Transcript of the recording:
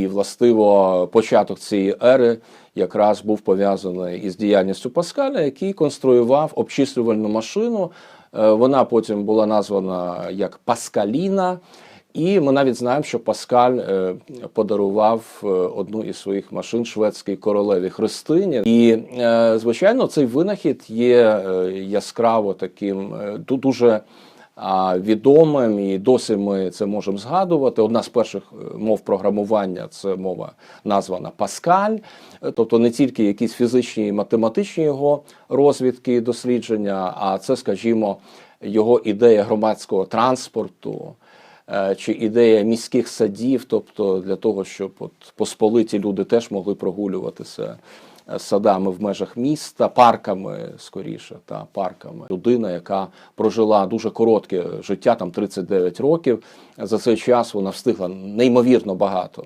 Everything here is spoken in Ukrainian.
І властиво початок цієї ери якраз був пов'язаний із діяльністю Паскаля, який конструював обчислювальну машину. Е, Вона потім була названа як Паскаліна. І ми навіть знаємо, що Паскаль е, подарував е, одну із своїх машин шведській королеві Христині. І, звичайно, цей винахід є яскраво таким дуже відомим, і досі ми це можемо згадувати. Одна з перших е, мов програмування це мова названа Паскаль, тобто не тільки якісь фізичні і математичні його розвідки і дослідження, а це, скажімо, його ідея громадського транспорту. е, Чи ідея міських садів, тобто для того, щоб от посполиті люди теж могли прогулюватися садами в межах міста, парками скоріше, та парками. Людина, яка прожила дуже коротке життя, там 39 років. За цей час вона встигла неймовірно багато.